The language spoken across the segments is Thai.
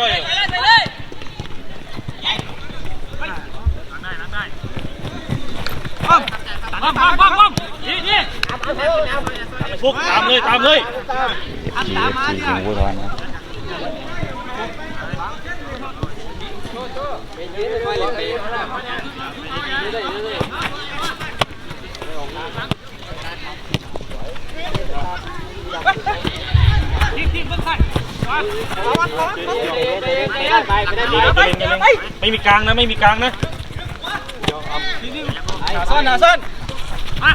ร้อยบังบังบังบังนี่นี่ฟุกตามเลยตามเลยจีจียิงบุรอนครับทีมทีมเพิ่งใส่ ไม่มีกลางนะไม่มีกลางนะซ่อนนะซ่อนมา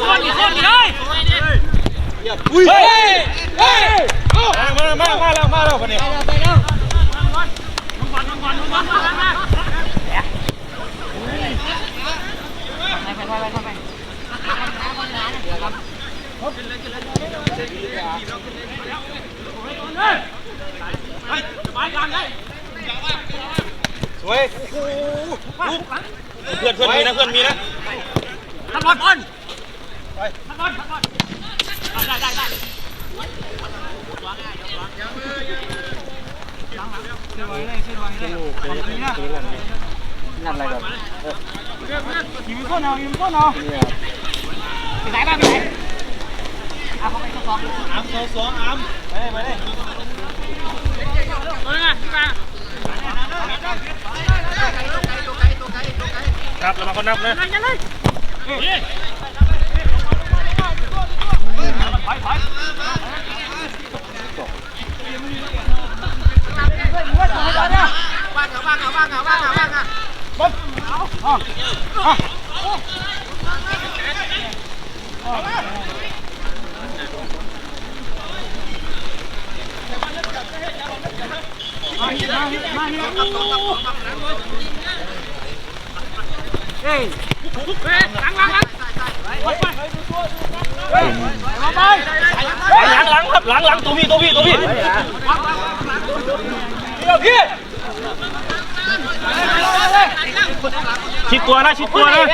ซ่อนดิซ่อนดิเลยอุ้ยเฮ้ยเฮ้ยมามามาแล้วมาแล้ววันนี้ ไปกลางเลยสวยเพื่อนเพื่อนมีนะเพื่อนมีนะทำบอลบอลทำบอลทำบอลได้ได้ได้ยิงก้ นเอายิงก้นเอาไปไหนบ้างไปไหนอาเขาไปสองอ้ามสองอ้ามไปไปเลยตัวนึงอะพี่มาครับเรามาคนนับนะไปยังเลยนี่ไปไปเฮ้ยหลังหลังหลังไปไป หลังหลังครับหลังหลังตัวพี่ตัวพี่ตัวพี่ ชิดตัวนะชิดตัวนะ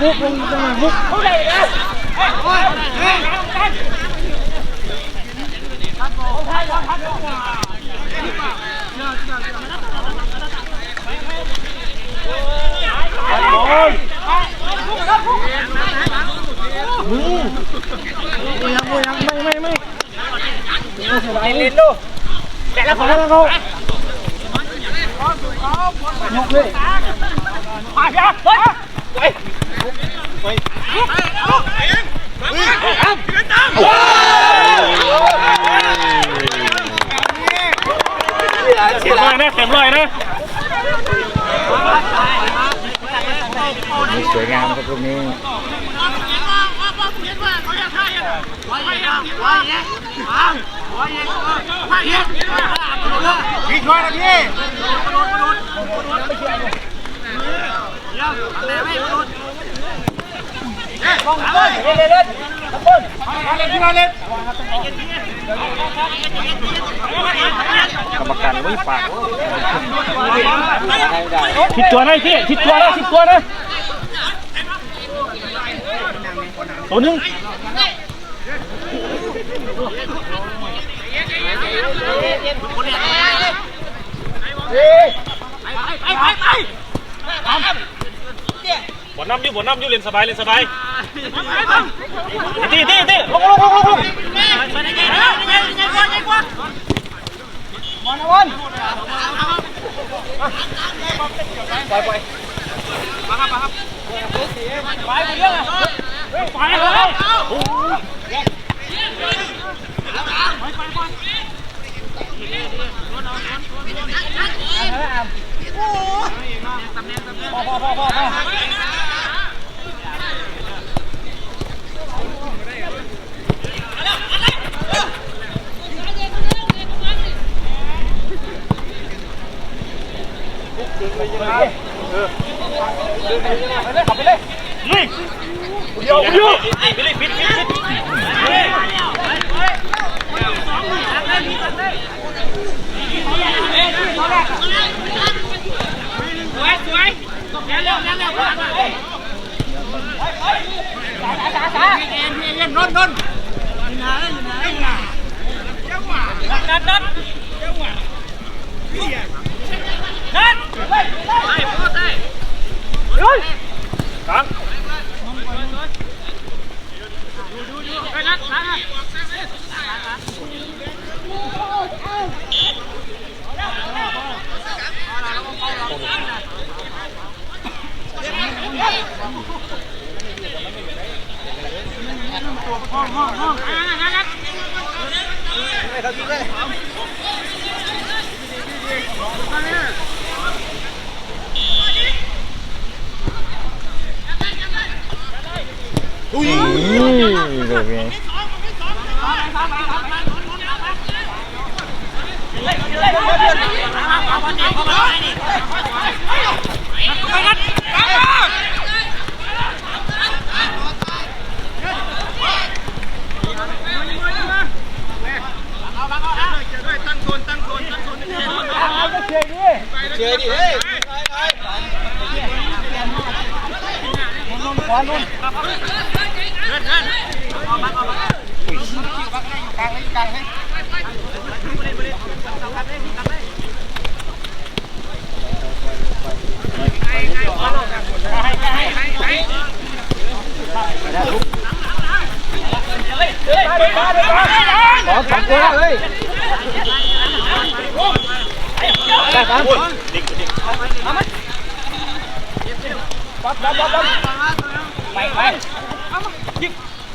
มุกมุกมุกมุกแต่ละคนแล้วเขายกเลยไปพี่อะเฮ้ย เข็มลอยนะเข็มลอยนะสวยงามครับตรงนี้ พี่ช่วยนะพี่กรรมการไม่ปากชิดตัวนะพี่ชิดตัวนะชิดตัวนะ ตัวนึงไปไปไปบ่น้ำอยู่บ่น้ำอยู่เล่นสบายเล่นสบายไปตีตีตีลงลงลงลงลงไปได้ไงได้ไงได้ไงกว่าได้กว่าไปไปเรื่องอะ ไปเลยพอพอพอพอพอนี่เลยเดี๋ยวเดี๋ย วไปเลยปิดปิดปิดสวยสวยเร็วเร็วเร็วเร็วเฮ้ยสาสาสาเอ็นเอ็นนนนนอยู่ไหนอยู่ไหนอยู่ไหนนัดนัดนัดเฮ้ยเฮ้ยพูดได้เฮ้ยครับไปนัด นั ดอุ้ยลูกนี้เจอดิเฮ้ยขอสอ งตัวเ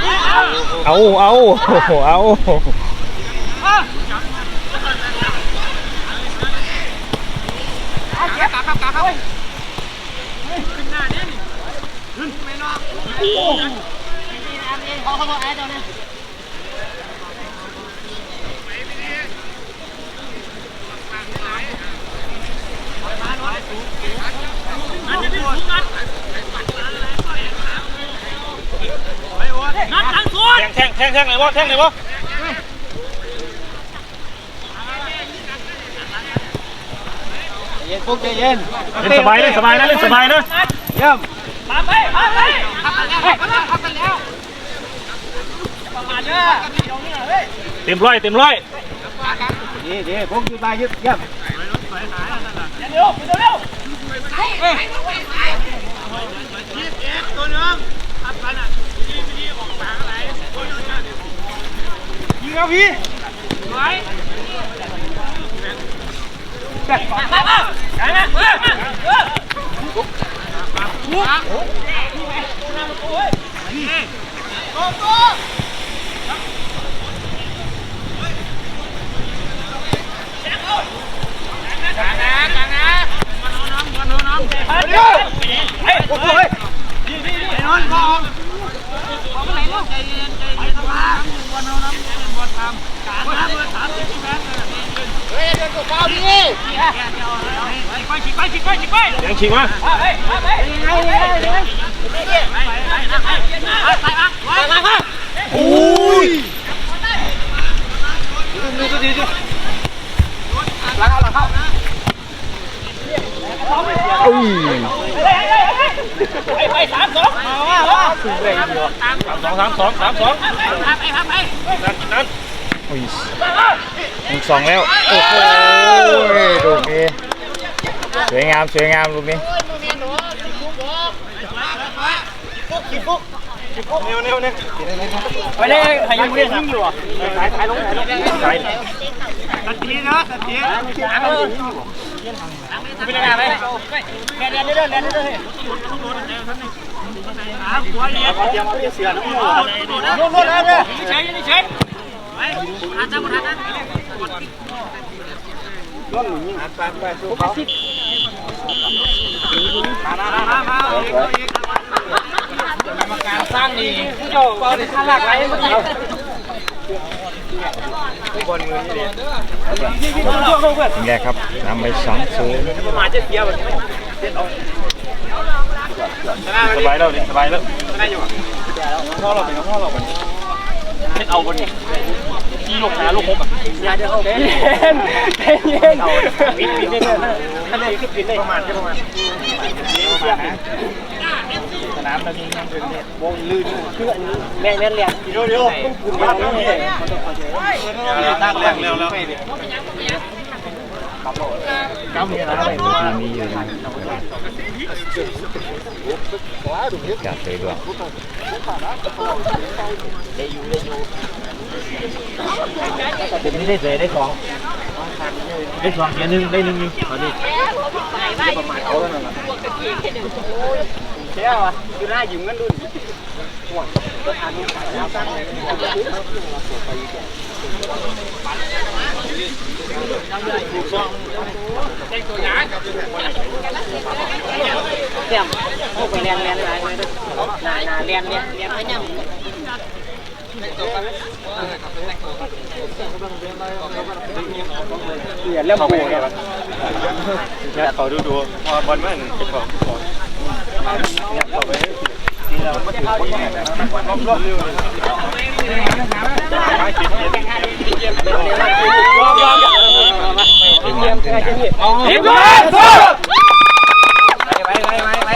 อ้ำอ้ำไปว่าอ้ำนี่ทับกันแล้วอ้ำนะไปไปไปหูหลังเลยโดนโดนโดนขึ้นก่อนขึ้นก่อนเอาเอาเอา บอกไอ้ตัวนี้แทงแทงแทงแทงไหนวะแทงไหนวะเย็นพวกใจเย็นเล่นสบายเล่นสบายนะเล่นสบายนะเยี่ยมมาไปมาไปทำไปแล้วทำไปแล้วประมาณนี้ตรงนี้เฮ้ยเต็มร้อยเต็มร้อยดีดีพวกยืนมาเยี่ยมเยี่ยมเร็วเร็วเร็วเฮ้ย ยิงเอาพี่มามามาไปนะเออเออเดี๋ยวเฮ้ยโอ้ยไปฉีกไปฉีกไปฉีกไปยังฉีกมาไปไปไปไปไปอุ้ยอุ้ยไปไปสามสองมาว่าว่าสองสามสองสามสองไปไปไปนั่นนั่น อุ้ยหนึ่งสองแล้ว โอ้โหลูดีสวยงามสวยงามลูกนี้เนียวเนียวเนี่ยไปเลยใครยังไม่ได้ยิงอยู่อะสายสายลงสายลงสายตัดทีนะตัดทีเออเป็นยังไงไหมแกเดินเดินเดินเดินหาหัวเนี่ยเตรียมเสียน้ำมูนู่นนู่นเลยเนี่ยเฉย เฉยไปหาจ้าหมดหาจ้าสร้างนี่ผู้โจก็ได้ทางหลากหลายเมื่อกี้แกครับนำไปสองศูนย์มาจะเสียแบบนี้สบายแล้วสบายแล้วพ่อเราเป็นพ่อเราเป็นเช็ดเอาบน ที่ลูกหาลูกคบอะอย่าเดี๋ยวเย็นเย็นเอาปิดปิดได้เลยถ้าเลยคือปิดได้ประมาณประมาณสนามตอนนี้นั่งเป็นเนี่ยวงลื่นคืออันนี้แม่แม่เรียงเดี๋ยวเดี๋ยวคุณมาแล้วนี่ตั้งแรงแล้วแล้วก้าวมีอะไรทีมีอยู่นะจัดเลยด้วยผมนี่ได้เสยได้ส องได้สองเสียหนึ่งได้หนึ่งอยู่ตอนนี้เสียวะอยู่หน้าหยิมกันรุ่น เตรียมพวกไปเรียนเรียนอะไรไว้ด้วยนานาเรียนเรียนเรียนไปเนี่ยเปลี่ยนแล้วมาโบเนี่ยเนี่ยเขาดูดูพอบอลมันเป็นของของเนี่ยเขาไป นี่เราไม่ถึงคนแข่งนะรอบรอบเร็วเลยไม่ติดเย็นยอมยอมเยี่ยมกันจะนี่เอาทีมไปไปไปไปไป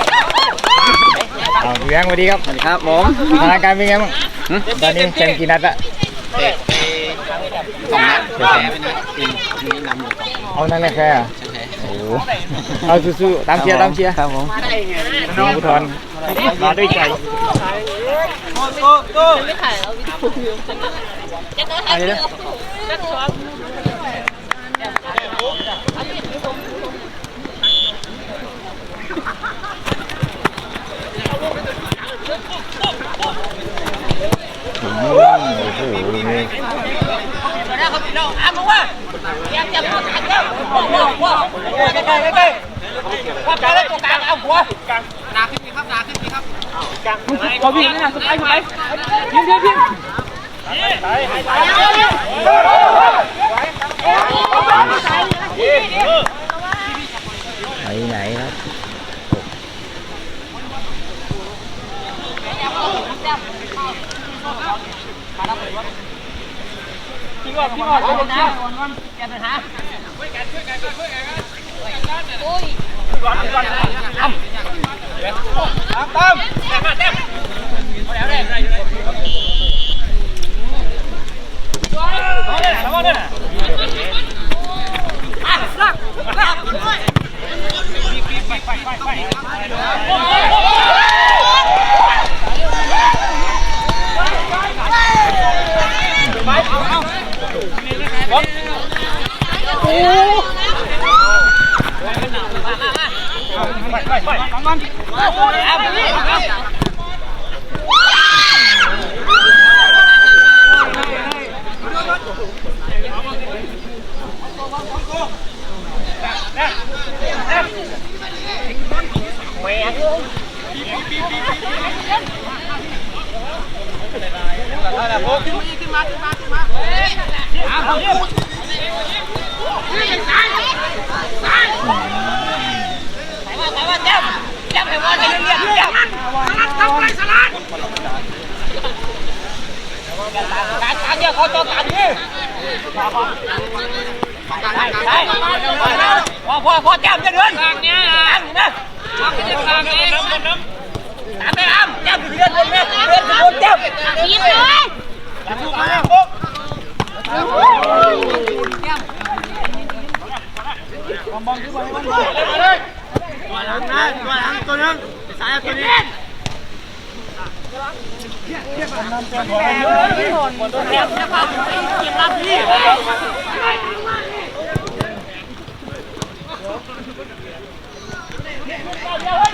เอาพี่แบงค์สวัสดีครับสวัสดีครับผมสถานการณ์เป็นไงบ้างตอนนี้แข่งกี่นัดละเตะไปสองนัดแพ้ไปนะทีมนี้นำอยู่เอานั่นแหละแค่อะโอ้โหเอาสู้ๆตามเชียร์ตามเชียร์ครับผมน้องผู้ท อนมาด้วยใจไม่ถ่ายแล้ววิดีโออยู่จะก็ถ่ายรูปจะชอบโอ้โหลูกนี้แล้วเขาเราอ้ามึงว่าอยากจะพูดกันเจ้าว้าวว้าวว้าวใกล้ใกล้ใกล้ว่าไปแล้ว ตรงกลางเอาหัวเขาวิ่งนะสุดท้ายสุดท้ายยิงยิงยิงไปไหนครับพี่ว่าพี่ว่าจะนะแกปัญหาอุ้ย ไปว่าไปว่าเจ้าเจ้าไปว่าจะเรียกเจ้าทำไรสลัดการการเนี่ยเขาต้องการนี่ใช่ใช่พอ พอพอเจ้าจะเดินทางเนี้ยนะทางนี้ทางนี้ตามไปอ้ามเจ้าเดินบนแม่เดินบนเจ้ายิ้มเลยตัวหลังนะตัวหลังตัวนึงสายตัวนี้ไป ไปมาเล่นกันแล้วนี่เลยไม่สามสามสามสามสามตามจ้าตาไม่ตรงเลยต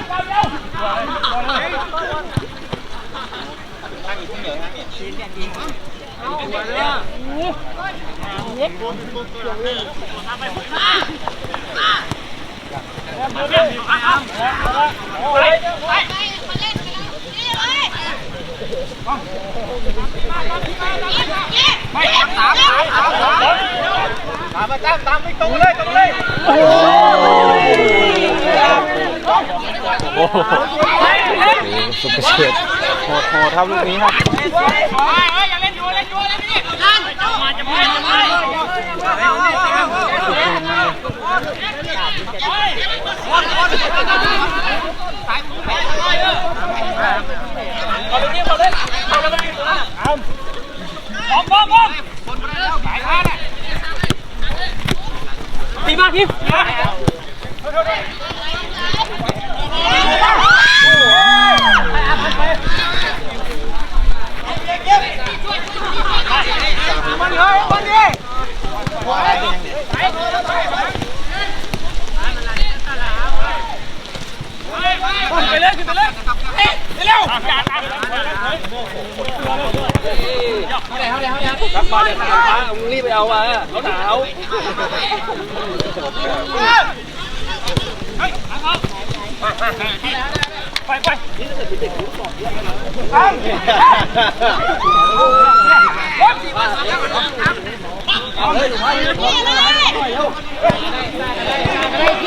รงเลยโอ้ สุดเฉียดโหดโหดครับลูกนี้ครับ อย่าเล่นอยู่เลยู่เล่นนี่มาจะไป ไปเอาไปที่เขาเล่นเอาไปที่ตัวเอาบอมบอมบอมสายท่าน่ะตีมากพี่มันเลยมันดิไปเ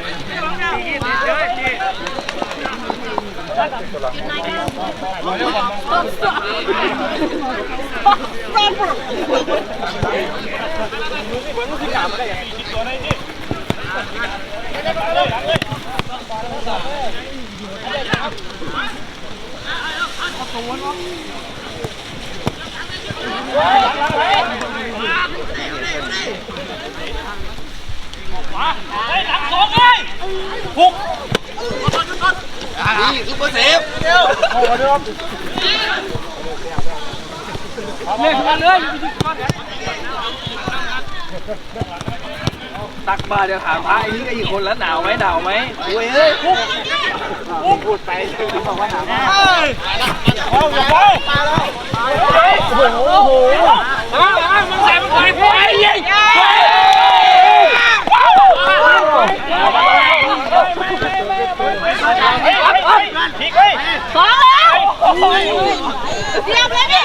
ไปก ดเร็วครับพี่พี่เฮ้ยโอ้โหเอาปุ๊บพี่ทำไมตักมาเดี๋ยวถามพระไอ้นี่ก็อีกคนแล้วหนาวไหมหนาวไหมโอ้ยเฮ้ยปุ๊บปุ๊บพูดไปบอกว่าหนาวเอาอย่าไปโอ้โหมันใส่มันใส่ไปยิงพีกไว้ สองแล้วเรียบเลยพี่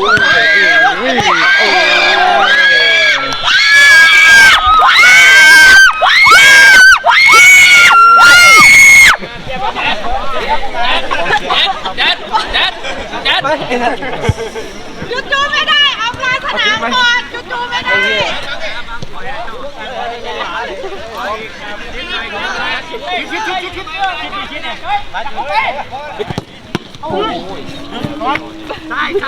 อุ้ยโอ้ย จุดจูไม่ได้ เอาปลาสนามก่อนจุดจูไม่ได้ ไป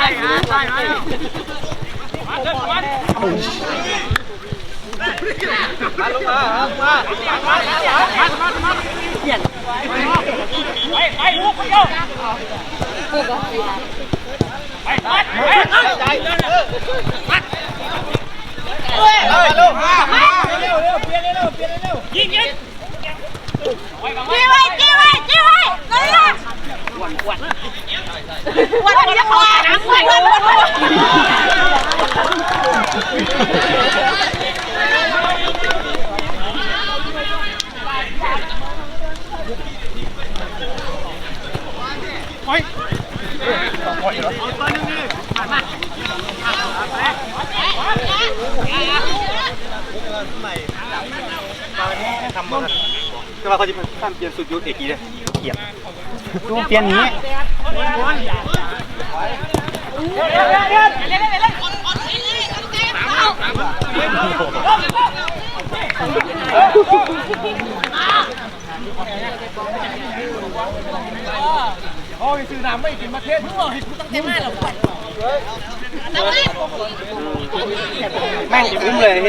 ไปลูกไปเร็วไปไปยิงยิง จี้ไว้จี้ไว้จี้ไว้นั่นแหละวันวันวันจะขอน้ำวันวันวันวัน ทำมาก็ ว่าเขาจะทำเปลี่ยนสุดยุทธเอกกีเลยเกียบดูเปลี่ยนนี้เโอ้ยซื้อน้ำไม่กินมาเทศทุกคนแม่งคุ้มเลยเ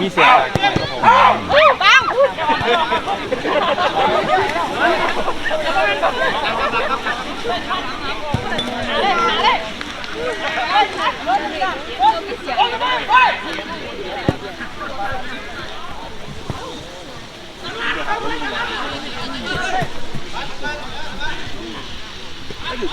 มีเสียง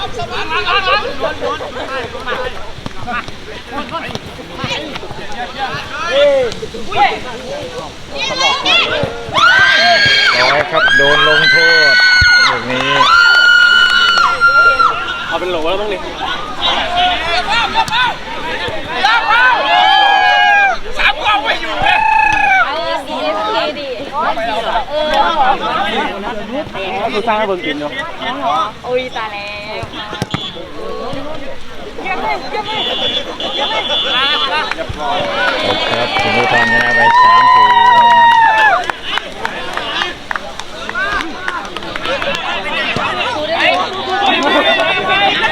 ร้อยครับโดนลงโทษลูกนี้เอาเป็นโหลแล้วมั้งนี่สามก็คือยู่เลยดูสร้างให้เบิ่งกินเนาะโอ้ยตาแล้ว ครับถึงอุทธรณ์ชนะไปสามศูนย์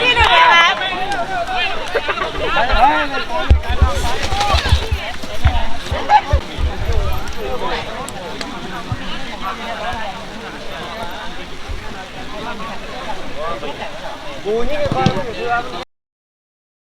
ที่หนึ่งครับกูนี่ก็คอย